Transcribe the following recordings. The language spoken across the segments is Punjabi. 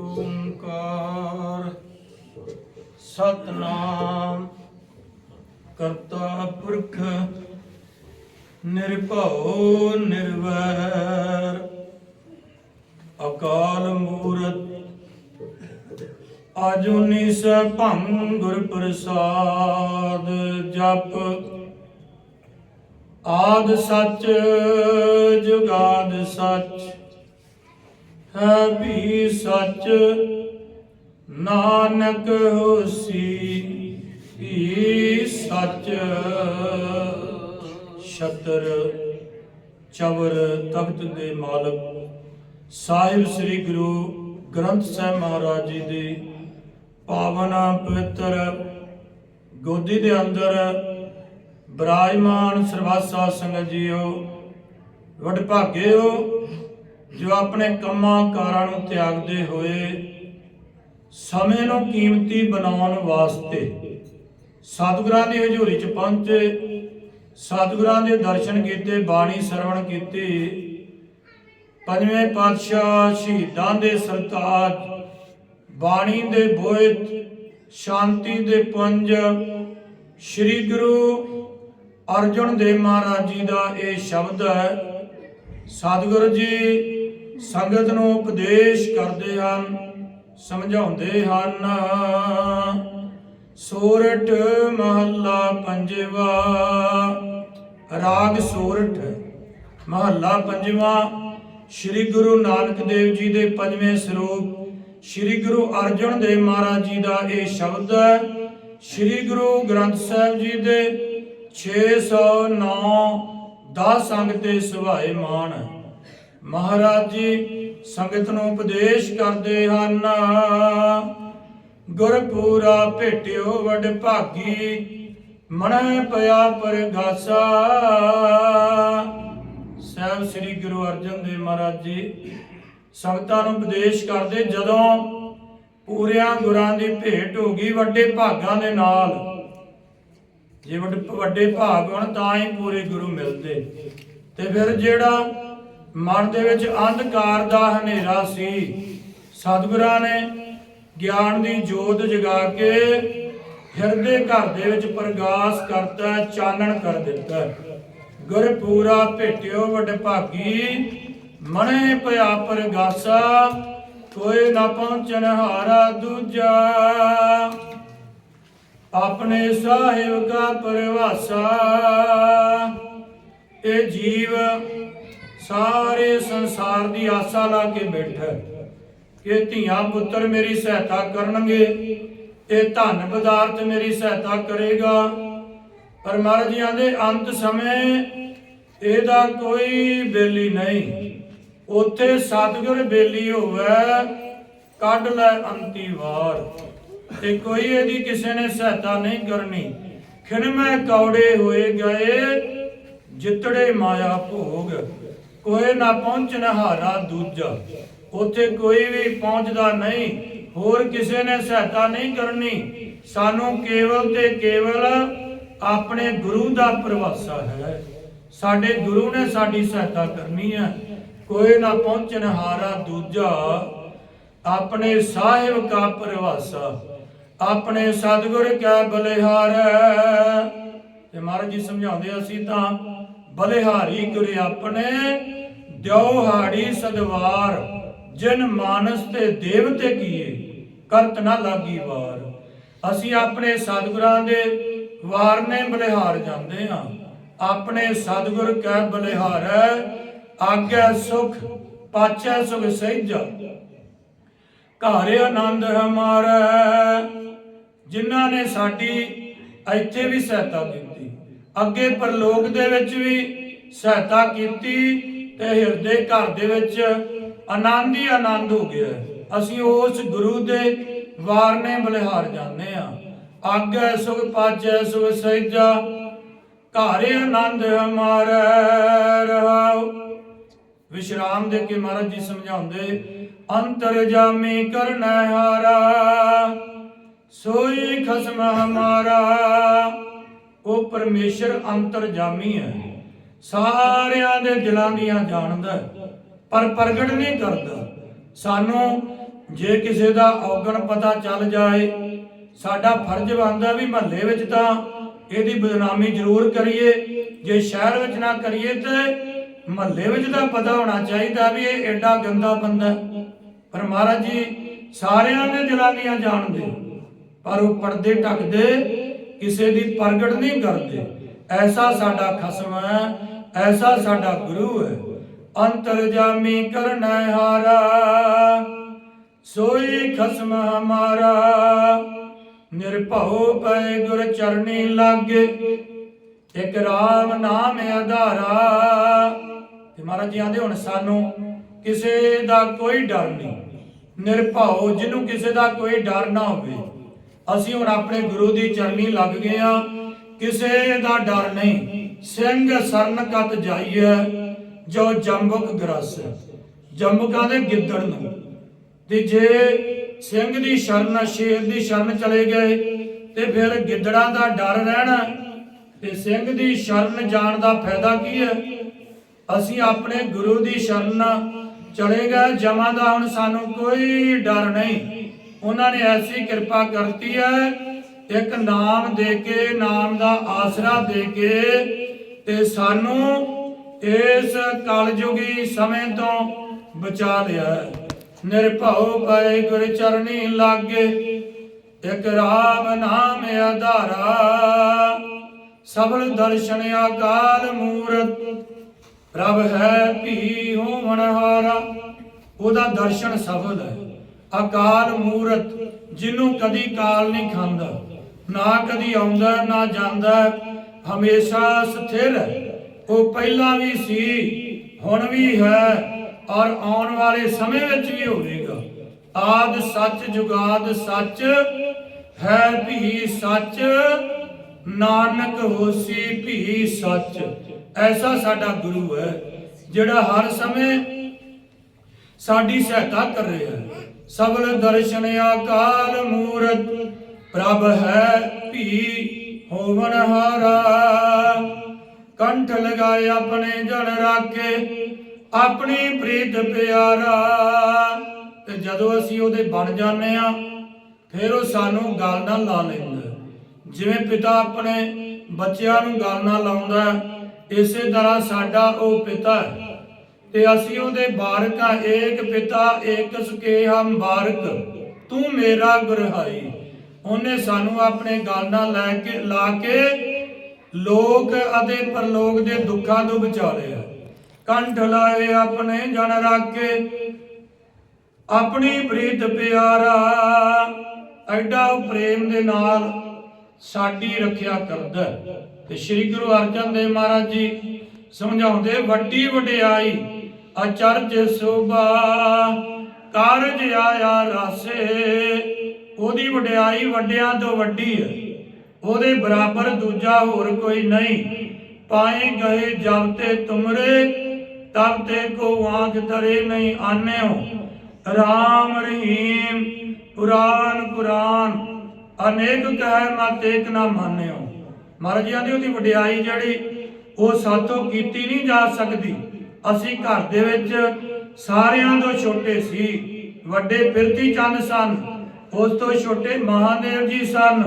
ਓੰਕਾਰ। ਸਤਨਾਮ। ਕਰਤਾ ਪੁਰਖ। ਨਿਰਭਉ, ਨਿਰਵੈਰ। ਅਕਾਲ ਮੂਰਤ। ਆਜੂਨੀ ਸਭੰ ਗੁਰ ਪ੍ਰਸਾਦ ਜਪ। ਆਦ ਸੱਚ, ਜੁਗਾਦ ਸੱਚ। ਹੈ ਵੀ ਸੱਚ। ਨਾਨਕ ਹੋਸੀ ਵੀ ਸੱਚ। ਛਤਰ ਚਵਰ ਤਖਤ ਦੇ ਮਾਲਕ। ਸਾਹਿਬ ਸ੍ਰੀ ਗੁਰੂ ਗ੍ਰੰਥ ਸਾਹਿਬ ਮਹਾਰਾਜ ਜੀ ਦੀ ਪਾਵਨ ਪਵਿੱਤਰ ਗੋਦੀ ਦੇ ਅੰਦਰ ਬਿਰਾਜਮਾਨ ਸਰਵਾਸਾ ਸੰਗਤ ਜੀਓ ਵਡਭਾਗੇ ਹੋ ਜੋ ਆਪਣੇ ਕੰਮਾਂ ਕਾਰਾਂ ਨੂੰ ਤਿਆਗਦੇ ਹੋਏ ਸਮੇਂ ਨੂੰ ਕੀਮਤੀ ਬਣਾਉਣ ਵਾਸਤੇ ਸਤਿਗੁਰਾਂ ਦੀ ਹਜ਼ੂਰੀ 'ਚ ਪਹੁੰਚੇ ਸਤਿਗੁਰਾਂ ਦੇ ਦਰਸ਼ਨ ਕੀਤੇ, ਬਾਣੀ ਸਰਵਣ ਕੀਤੀ, ਪੰਜਵੇਂ ਪਾਤਸ਼ਾਹ ਸ਼ਹੀਦਾਂ ਦੇ ਸਰਤਾਜ, ਬਾਣੀ ਦੇ ਬੋਇਤ, ਸ਼ਾਂਤੀ ਦੇ ਪੁੰਜ, ਸ੍ਰੀ ਗੁਰੂ ਅਰਜਨ ਦੇਵ ਮਹਾਰਾਜ ਜੀ ਦਾ ਇਹ ਸ਼ਬਦ ਹੈ, ਸਤਿਗੁਰੂ ਜੀ ਸੰਗਤ ਨੂੰ ਉਪਦੇਸ਼ ਕਰਦੇ ਹਨ, ਸਮਝਾਉਂਦੇ ਹਨ। ਸੋਰਠ ਮਹੱਲਾ ਪੰਜਵਾ, ਰਾਗ ਸੋਰਠ ਮਹੱਲਾ ਪੰਜਵਾ, ਸ੍ਰੀ ਗੁਰੂ ਨਾਨਕ ਦੇਵ ਜੀ ਦੇ ਪੰਜਵੇਂ ਸਰੂਪ, ਸ੍ਰੀ ਗੁਰੂ ਅਰਜਨ ਦੇਵ ਮਹਾਰਾਜ ਜੀ ਦਾ ਇਹ ਸ਼ਬਦ ਹੈ। ਸ੍ਰੀ ਗੁਰੂ ਗ੍ਰੰਥ ਸਾਹਿਬ ਜੀ ਦੇ 609 ਦਸ ਅੰਗ ਤੇ ਸੁਭਾਏ ਮਾਨ ਮਹਾਰਾਜ ਜੀ, ਸੰਗਤ ਨੂੰ ਉਪਦੇਸ਼ ਕਰਦੇ ਹਨ। ਗੁਰਪੂਰਾ ਭੇਟਿਓ ਵਡ ਭਾਗੀ ਮਨੈ ਪਿਆ ਪਰਗਾਸਾ। ਸਾਹਿਬ ਸ੍ਰੀ ਗੁਰੂ ਅਰਜਨ ਦੇਵ ਮਹਾਰਾਜ ਜੀ, ਸੰਗਤਾਂ ਨੂੰ ਉਪਦੇਸ਼ ਕਰਦੇ ਜਦੋਂ ਪੂਰਿਆਂ ਗੁਰਾਂ ਦੀ ਭੇਟ ਹੋ ਗਈ ਵੱਡੇ ਭਾਗਾਂ ਦੇ ਨਾਲ। ਜੇ ਵੱਡੇ ਭਾਗ ਹੋਣ ਤਾਂ ਹੀ ਪੂਰੇ ਗੁਰੂ ਮਿਲਦੇ। ਤੇ ਫਿਰ ਜਿਹੜਾ ਮਨ ਦੇ ਵਿੱਚ ਅੰਧਕਾਰ ਦਾ ਹਨੇਰਾ ਸੀ। ਸਤਿਗੁਰਾਂ ਨੇ ਗਿਆਨ ਦੀ ਜੋਤ ਜਗਾ ਕੇ ਹਿਰਦੇ ਘਰ ਦੇ ਵਿੱਚ ਪ੍ਰਗਾਸ ਕਰਤਾ, ਚਾਨਣ ਕਰ ਦਿੱਤਾ। ਗੁਰ ਪੂਰਾ ਭੇਟਿਓ ਵਡ ਭਾਗੀ, ਮਣੇ ਪਿਆ ਪ੍ਰਗਾਸਾ, ਕੋਈ ਨਾ ਪਹੁੰਚਣ ਹਾਰਾ ਦੂਜਾ। ਆਪਣੇ ਸਾਹਿਬ ਕਾ ਪਰਵਾਸਾ, ਇਹ ਜੀਵ ਸਾਰੇ ਸੰਸਾਰ ਦੀ ਆਸਾ ਲਾ ਕੇ ਬੈਠਾ ਹੈ। ਕਿ ਧੀਆਂ ਪੁੱਤਰ ਮੇਰੀ ਸਹਾਇਤਾ ਕਰਨਗੇ, ਇਹ ਧਨ ਪਦਾਰਥ ਮੇਰੀ ਸਹਾਇਤਾ ਕਰੇਗਾ। ਪਰ ਮਹਾਰਾਜ ਜੀ ਆਂਦੇ ਅੰਤ ਸਮੇਂ ਇਹਦਾ ਕੋਈ ਬੇਲੀ ਨਹੀਂ। ਉੱਥੇ ਸਤਿਗੁਰ ਬੇਲੀ ਹੋਵੇ, ਕੱਢ ਲੈ ਅੰਤੀ ਵਾਰ। ਤੇ ਕੋਈ ਇਹਦੀ ਕਿਸੇ ਨੇ ਸਹਾਇਤਾ ਨਹੀਂ ਕਰਨੀ। ਖਿਨਮੈ ਕੌੜੇ ਹੋਏ ਗਏ, ਜਿਤੜੇ ਮਾਇਆ ਭੋਗ। ਕੋਈ ਨਾ ਪਹੁੰਚਣ ਹਾਰਾ ਦੂਜਾ। ਉੱਥੇ ਕੋਈ ਵੀ ਪਹੁੰਚਦਾ ਨਹੀਂ। ਹੋਰ ਕਿਸੇ ਨੇ ਸਹਾਇਤਾ ਨਹੀਂ ਕਰਨੀ। ਸਾਨੂੰ ਕੇਵਲ ਤੇ ਕੇਵਲ ਆਪਣੇ ਗੁਰੂ ਦਾ ਪ੍ਰਵਾਸਾ ਹੈ। ਸਾਡੇ ਗੁਰੂ ਨੇ ਸਾਡੀ ਸਹਾਇਤਾ ਕਰਨੀ ਹੈ। ਕੋਈ ਨਾ ਪਹੁੰਚਣ ਹਾਰਾ ਦੂਜਾ। ਆਪਣੇ ਸਾਹਿਬ ਕਾ ਪ੍ਰਵਾਸਾ ਆਪਣੇ ਸਤਿਗੁਰ ਕਾ ਬਲਿਹਾਰ। ਤੇ ਮਹਾਰਾਜ ਜੀ ਸਮਝਾਉਂਦੇ ਅਸੀਂ ਤਾਂ ਬਲਿਹਾਰੀ ਗੁਰੇ ਆਪਣੇ ਦਿਉ ਹਾੜੀ ਸਦਵਾਰ, ਜਿਨ ਮਾਨਸ ਤੇ ਦੇਵਤੇ ਕੀਏ, ਕਰਤ ਨਾ ਲਾਗੀ ਵਾਰ। ਅਸੀਂ ਆਪਣੇ ਸਤਿਗੁਰਾਂ ਦੇ ਵਾਰ ਬਲਿਹਾਰ ਜਾਂਦੇ ਹਾਂ। ਆਪਣੇ ਸਤਿਗੁਰ ਕੈ ਬਲਿਹਾਰ, ਆਗਿਆ ਸੁਖ, ਪਾਛੈ ਸੁਖ ਸਹਿਜਾ। ਘਰ ਆਨੰਦ ਹਮਾਰਾ, ਜਿਨ੍ਹਾਂ ਨੇ ਸਾਡੀ ਇੱਥੇ ਵੀ ਸਹਾਇਤਾ ਕੀਤੀ। ਅੱਗੇ ਪਰਲੋਕ ਦੇ ਵਿੱਚ ਵੀ ਸਹਾਇਤਾ ਕੀਤੀ ਤੇ ਹਿਰਦੇ ਘਰ ਦੇ ਵਿੱਚ ਆਨੰਦ ਹੀ ਆਨੰਦ ਹੋ ਗਿਆ। ਅਸੀਂ ਉਸ ਗੁਰੂ ਦੇ ਵਾਰਨੇ ਬਲਿਹਾਰ ਜਾਂਦੇ ਆ ਆਗੇ ਸੁਖ ਪਾਜੈ ਸੁਖ ਸਹਿਜਾ, ਘਰ ਆਨੰਦ ਹਮਾਰਾ ਰਹਾਉ। ਵਿਸ਼ਰਾਮ ਦੇ ਕੇ ਮਹਾਰਾਜ ਜੀ ਸਮਝਾਉਂਦੇ, ਅੰਤਰ ਜਾਮੀ ਕਰਨਾ ਹਾਰਾ, ਸੋਈ ਖਸਮ ਹਮਾਰਾ। ਉਹ ਪਰਮੇਸ਼ਰ ਅੰਤਰ ਜਾਮੀ ਹੈ। ਸਾਰਿਆਂ ਦੇ ਦਿਲਾਂ ਦੀਆਂ ਜਾਣਦਾ ਪਰ ਪ੍ਰਗਟ ਨਹੀਂ ਕਰਦਾ। ਸਾਨੂੰ ਜੇ ਕਿਸੇ ਦਾ ਔਗਣ ਪਤਾ ਚੱਲ ਜਾਏ ਸਾਡਾ ਫਰਜ਼ ਬਣਦਾ ਵੀ ਮਹੱਲੇ ਵਿੱਚ ਤਾਂ ਇਹਦੀ ਬਦਨਾਮੀ ਜ਼ਰੂਰ ਕਰੀਏ। ਜੇ ਸ਼ਹਿਰ ਵਿੱਚ ਨਾ ਕਰੀਏ ਤੇ ਮਹੱਲੇ ਵਿੱਚ ਤਾਂ ਪਤਾ ਹੋਣਾ ਚਾਹੀਦਾ ਵੀ ਇਹ ਐਡਾ ਗੰਦਾ ਬੰਦਾ ਹੈ। ਪਰ ਮਹਾਰਾਜ ਜੀ ਸਾਰਿਆਂ ਦੇ ਦਿਲਾਂ ਦੀਆਂ ਜਾਣਦੇ ਪਰ ਉਹ ਪਰਦੇ ਢੱਕਦੇ ਕਿਸੇ ਦੀ ਪ੍ਰਗਟ ਨਹੀਂ ਕਰਦੇ। ਐਸਾ ਸਾਡਾ ਖਸਮ ਹੈ, ਐਸਾ ਸਾਡਾ ਗੁਰੂ ਹੈ। ਅੰਤਰਜਾਮੀ ਕਰਨਾ ਹਾਰਾ, ਸੋਈ ਖਸਮ ਹਮਾਰਾ। ਨਿਰਭਉ ਪੈ ਗੁਰ ਚਰਨੀ ਲਾਗੇ, ਇਕ ਰਾਮ ਨਾਮ ਆਧਾਰਾ। ਤੇ ਮਹਾਰਾਜ ਜੀ ਆਂਦੇ ਹੁਣ ਸਾਨੂੰ ਕਿਸੇ ਦਾ ਕੋਈ ਡਰ ਨਹੀਂ। ਨਿਰਭਉ ਜਿਹਨੂੰ ਕਿਸੇ ਦਾ ਕੋਈ ਡਰ ਨਾ ਹੋਵੇ। ਅਸੀਂ ਹੁਣ ਆਪਣੇ ਗੁਰੂ ਦੀ ਚਰਨੀ ਲੱਗ ਗਏ ਆ ਕਿਸੇ ਦਾ ਡਰ ਨਹੀਂ। ਸਿੰਘ ਸਰਨ ਕਤ ਜਾਈਐ ਜੋ ਜੰਬੁਕ ਗਰਸ ਜੰਬੁਕਾਂ ਦੇ ਗਿੱਦੜ ਨੂੰ। ਤੇ ਜੇ ਸਿੰਘ ਦੀ ਸ਼ਰਨ, ਸ਼ੇਰ ਦੀ ਸ਼ਰਨ ਚਲੇ ਗਏ, ਤੇ ਫਿਰ ਗਿੱਦੜਾਂ ਦਾ ਡਰ ਰਹਿਣਾ, ਤੇ ਸਿੰਘ ਦੀ ਸ਼ਰਨ ਜਾਣ ਦਾ ਫਾਇਦਾ ਕੀ ਹੈ? ਅਸੀਂ ਆਪਣੇ ਗੁਰੂ ਦੀ ਸ਼ਰਨ ਚਲੇ ਗਏ। ਜਮਾਂ ਦਾ ਹੁਣ ਸਾਨੂੰ ਕੋਈ ਡਰ ਨਹੀਂ। ਉਹਨਾਂ ਨੇ ਐਸੀ ਕਿਰਪਾ ਕਰਤੀ ਹੈ ਇੱਕ ਨਾਮ ਦੇ ਕੇ, ਨਾਮ ਦਾ ਆਸਰਾ ਦੇ ਕੇ ਤੇ ਸਾਨੂੰ ਇਸ ਕਲਯੁਗੀ ਸਮੇਂ ਤੋਂ ਬਚਾ ਲਿਆ ਹੈ। ਨਿਰਭਉ ਪਏ ਗੁਰ ਚਰਨੀ ਲਾਗੇ, ਇਕ ਰਾਮ ਨਾਮ ਆਧਾਰਾ। ਸਬਲ ਦਰਸ਼ਨ ਆਕਾਲ ਮੂਰਤ, ਪ੍ਰਭ ਹੈ ਭੀ ਹੋਵਣ ਹਾਰਾ। ਉਹਦਾ ਦਰਸ਼ਨ ਸਫਲ ਹੈ। ਅਕਾਲ ਮੂਰਤ ਜਿਹਨੂੰ ਕਦੀ ਕਾਲ ਨਹੀਂ ਖਾਂਦਾ, ਨਾ ਕਦੀ ਆਉਂਦਾ, ਨਾ ਜਾਂਦਾ, ਹਮੇਸ਼ਾ ਸਥਿਰ ਉਹ ਪਹਿਲਾਂ ਵੀ ਸੀ, ਹੁਣ ਵੀ ਹੈ, ਔਰ ਆਉਣ ਵਾਲੇ ਸਮੇਂ ਵਿੱਚ ਵੀ ਹੋਵੇਗਾ। ਆਦ ਸੱਚ ਜੁਗਾਦ ਸੱਚ, ਹੈ ਵੀ ਸੱਚ, ਨਾਨਕ ਹੋਸੀ ਵੀ ਸੱਚ। ਐਸਾ ਸਾਡਾ ਗੁਰੂ ਹੈ, ਜਿਹੜਾ ਹਰ ਸਮੇਂ ਸਾਡੀ ਸਹਾਇਤਾ ਕਰ ਰਿਹਾ ਹੈ। ਸਬਲ ਦਰਸ਼ਨ ਆਕਾਲ ਮੂਰਤ, ਪ੍ਰਭ ਹੈ ਭੀ ਹੋਵਨ ਹਾਰਾ। ਕੰਠ ਲਗਾਏ ਆਪਣੇ ਜਨ ਰਾਖੇ, ਆਪਣੀ ਪ੍ਰੀਤ ਪਿਆਰਾ। ਤੇ ਜਦੋਂ ਅਸੀਂ ਉਹਦੇ ਬਣ ਜਾਂਦੇ ਆ ਫਿਰ ਉਹ ਸਾਨੂੰ ਗੱਲ ਨਾਲ ਲਾ ਲੈਂਦਾ। ਜਿਵੇਂ ਪਿਤਾ ਆਪਣੇ ਬੱਚਿਆਂ ਨੂੰ ਗੱਲ ਨਾਲ ਲਾਉਂਦਾ, ਇਸੇ ਤਰ੍ਹਾਂ ਸਾਡਾ ਉਹ ਪਿਤਾ ਹੈ। ਤੇ ਅਸੀਂ ਉਹਦੇ ਬਾਰਕ ਆ, ਏਕ ਪਿਤਾ, ਏਕ ਸੁਕੇ ਮੁਬਾਰਕ ਤੂੰ ਮੇਰਾ ਗੁਰਹਾਈ। ਉਹਨੇ ਸਾਨੂੰ ਆਪਣੇ ਗਲ ਨਾਲ ਲੈ ਕੇ, ਲਾ ਕੇ ਲੋਕ ਅਤੇ ਪਰਲੋਕ ਦੇ ਦੁੱਖਾਂ ਤੋਂ ਬਚਾ ਲਿਆ ਕੰਠ ਲਾਏ ਆਪਣੇ ਜਨ ਰਾਖੇ, ਆਪਣੀ ਪ੍ਰੀਤ ਪਿਆਰਾ। ਐਡਾ ਪ੍ਰੇਮ ਦੇ ਨਾਲ ਸਾਡੀ ਰੱਖਿਆ ਕਰਦਾ। ਤੇ ਸ੍ਰੀ ਗੁਰੂ ਅਰਜਨ ਦੇਵ ਮਹਾਰਾਜ ਜੀ ਸਮਝਾਉਂਦੇ, ਵੱਡੀ ਵਡਿਆਈ ਅਚਰਜ ਸੋਭਾ, ਕਾਰਜ ਆਇਆ ਰਾਸੇ। ਉਹਦੀ ਵਡਿਆਈ ਵੱਡਿਆਂ ਤੋਂ ਵੱਡੀ ਹੈ। ਉਹਦੇ ਬਰਾਬਰ ਦੂਜਾ ਹੋਰ ਕੋਈ ਨਹੀਂ। ਪਾਏ ਗਏ ਜਬ ਤੇ ਤੁਮਰੇ ਤਬ ਤੇ ਕੋ ਆਂਖ ਧਰੇ ਨਹੀਂ ਆਨਿਓ। ਰਾਮ ਰਹੀਮ, ਪੁਰਾਨ ਕੁਰਾਨ ਅਨੇਕ ਕਹਿ ਮਤ ਏਕ ਨਾ ਮਾਨਿਓ। ਮਹਾਰਾਜ ਜੀ ਆਂਦੇ ਉਹਦੀ ਵਡਿਆਈ ਜਿਹੜੀ, ਉਹ ਸਾਥੋਂ ਕੀਤੀ ਨਹੀਂ ਜਾ ਸਕਦੀ। ਅਸੀਂ ਘਰ ਦੇ ਵਿੱਚ ਸਾਰਿਆਂ ਤੋਂ ਛੋਟੇ ਸੀ। ਵੱਡੇ ਫਿਰਤੀ ਚੰਦ ਸਨ, ਉਸ ਤੋਂ ਛੋਟੇ ਮਹਾਦੇਵ ਜੀ ਸਨ।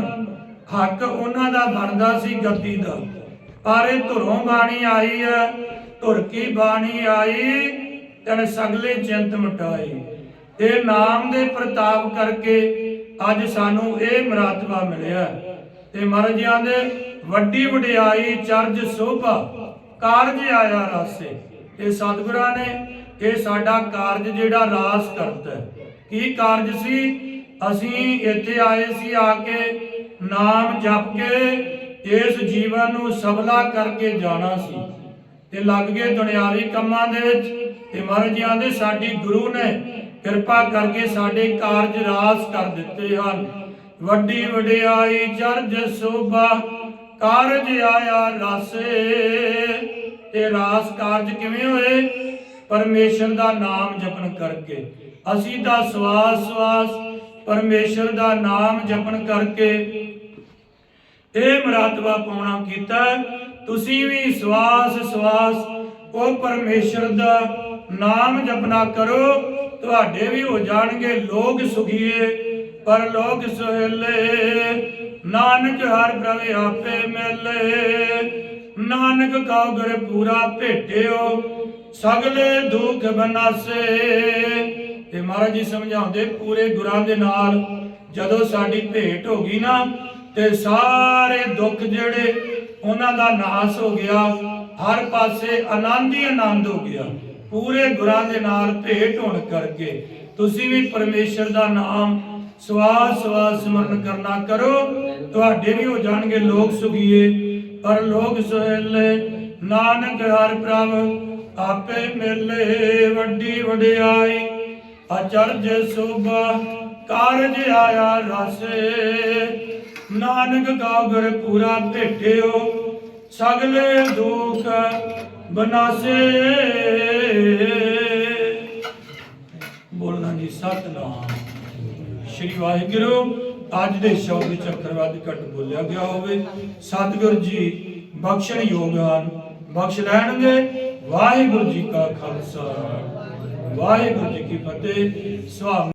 ਹੱਕ ਉਹਨਾਂ ਦਾ ਬਣਦਾ ਸੀ ਗੱਦੀ ਦਾ। ਪਰ ਇਹ ਧੁਰੋਂ ਬਾਣੀ ਆਈ ਹੈ, ਧੁਰ ਕੀ ਬਾਣੀ ਆਈ, ਤਨ ਸਗਲੇ ਚਿੰਤ ਮਟਾਈ ਇਹ ਨਾਮ ਦੇ ਪ੍ਰਤਾਪ ਕਰਕੇ ਅੱਜ ਸਾਨੂੰ ਇਹ ਮਰਾਤਬਾ ਮਿਲਿਆ। ਤੇ ਮਹਾਰਾਜ ਦੇ ਵੱਡੀ ਵਡਿਆਈ ਚਰਜ ਸੋਭਾ, ਕਾਰਜ ਆਇਆ ਰਾਸੇ। ਇਹ ਸਤਿਗੁਰਾਂ ਨੇ ਇਹ ਸਾਡਾ ਕਾਰਜ ਜਿਹੜਾ ਰਾਸ ਕਰਦਾ ਕੀ ਕਾਰਜ ਸੀ? ਅਸੀਂ ਇੱਥੇ ਆਏ ਸੀ ਆ ਕੇ ਨਾਮ ਜਪ ਕੇ ਇਸ ਜੀਵਨ ਨੂੰ ਸਫਲਾ ਕਰਕੇ ਜਾਣਾ ਸੀ। ਤੇ ਲੱਗ ਗਏ ਦੁਨਿਆਵੀ ਕੰਮਾਂ ਦੇ ਵਿੱਚ ਤੇ ਮਹਾਰਾਜ ਜੀ ਆਂਦੇ, ਸਾਡੀ ਗੁਰੂ ਨੇ ਕਿਰਪਾ ਕਰਕੇ ਸਾਡੇ ਕਾਰਜ ਰਾਸ ਕਰ ਦਿੱਤੇ ਹਨ। ਵੱਡੀ ਵਡਿਆਈ ਚਰਜ ਸੋਭਾ ਕਾਰਜ ਆਇਆ ਰਾਸੇ। ਤੇ ਰਾਸ ਕਾਰਜ ਕਿਵੇਂ ਹੋਏ? ਪਰਮੇਸ਼ਰ ਦਾ ਨਾਮ ਜਪਣ ਕਰਕੇ। ਅਸੀਂ ਤਾਂ ਸਵਾਸ ਸਵਾਸ ਪਰਮੇਸ਼ਰ ਦਾ ਨਾਮ ਜਪਣ ਕਰਕੇ ਇਹ ਮਰਾਤਬਾ ਪਾਉਣਾ ਕੀਤਾ। ਤੁਸੀਂ ਵੀ ਸਵਾਸ ਸਵਾਸ ਉਹ ਪਰਮੇਸ਼ਰ ਦਾ ਨਾਮ ਜਪਨਾ ਕਰੋ। ਤੁਹਾਡੇ ਵੀ ਹੋ ਜਾਣਗੇ ਲੋਕ ਸੁਖੀਏ, ਪਰ ਲੋਕ ਸੁਹੇਲੇ। ਨਾਨਕ ਹਰ ਪ੍ਰਭ ਆਪੇ ਮਿਲੇ। ਨਾਨਕ ਕਉ ਗੁਰ ਪੂਰਾ ਭੇਟਿਓ, ਸਗਲੇ ਦੁੱਖ ਬਨਾਸੇ। ਤੇ ਮਹਾਰਾਜ ਜੀ ਸਮਝਾਉਂਦੇ, ਪੂਰੇ ਗੁਰਾਂ ਦੇ ਨਾਲ, ਜਦੋਂ ਸਾਡੀ ਭੇਟ ਹੋ ਗਈ ਨਾ, ਤੇ ਸਾਰੇ ਦੁੱਖ ਜਿਹੜੇ ਉਹਨਾਂ ਦਾ ਨਾਸ ਹੋ ਗਿਆ, ਹਰ ਪਾਸੇ ਆਨੰਦ ਹੀ ਆਨੰਦ ਹੋ ਗਿਆ। ਪੂਰੇ ਗੁਰਾਂ ਦੇ ਨਾਲ ਭੇਟ ਹੋਣ ਕਰਕੇ, ਤੁਸੀਂ ਵੀ ਪਰਮੇਸ਼ਰ ਦਾ ਨਾਮ ਸਵਾਸ ਸਵਾਸ ਸਿਮਰਨ ਕਰਨਾ ਕਰੋ। ਤੁਹਾਡੇ ਵੀ ਹੋ ਜਾਣਗੇ ਲੋਕ ਸੁਖੀਏ। ਪਰ ਲੋਕ ਸੁਹੇਲੇ, ਨਾਨਕ ਹਰ ਪ੍ਰਭ, ਆਪੇ ਮਿਲੇ ਵੱਡੀ ਵਡਿਆਈ। ਅਚਰਜ ਸੋਭਾ, ਕਾਰਜ ਆਇਆ ਰਸੇ। ਨਾਨਕ ਕਾ ਗੁਰ ਪੂਰਾ ਭੇਟਿਓ, ਸਗਲੇ ਦੁਖ ਬਨਾਸੇ। ਬੋਲਣਾ ਜੀ ਸਤਨਾਮ। ਸ਼੍ਰੀ ਵਾਹਿਗੁਰੂ। ਅੱਜ ਦੇ ਸ਼ਬਦ ਵਿੱਚ ਅੱਖਰਵਾਦ ਘਟ ਬੋਲਿਆ ਗਿਆ ਹੋਵੇ। ਸਤਿਗੁਰੂ ਜੀ, ਬਖਸ਼ਣ ਯੋਗ ਹਨ, ਬਖਸ਼ ਲੈਣਗੇ। ਵਾਹਿਗੁਰੂ ਜੀ ਕਾ ਖਾਲਸਾ। ਵਾਹਿਗੁਰੂ ਜੀ ਕੀ ਫਤਿਹ। ਸੁਭਾਵ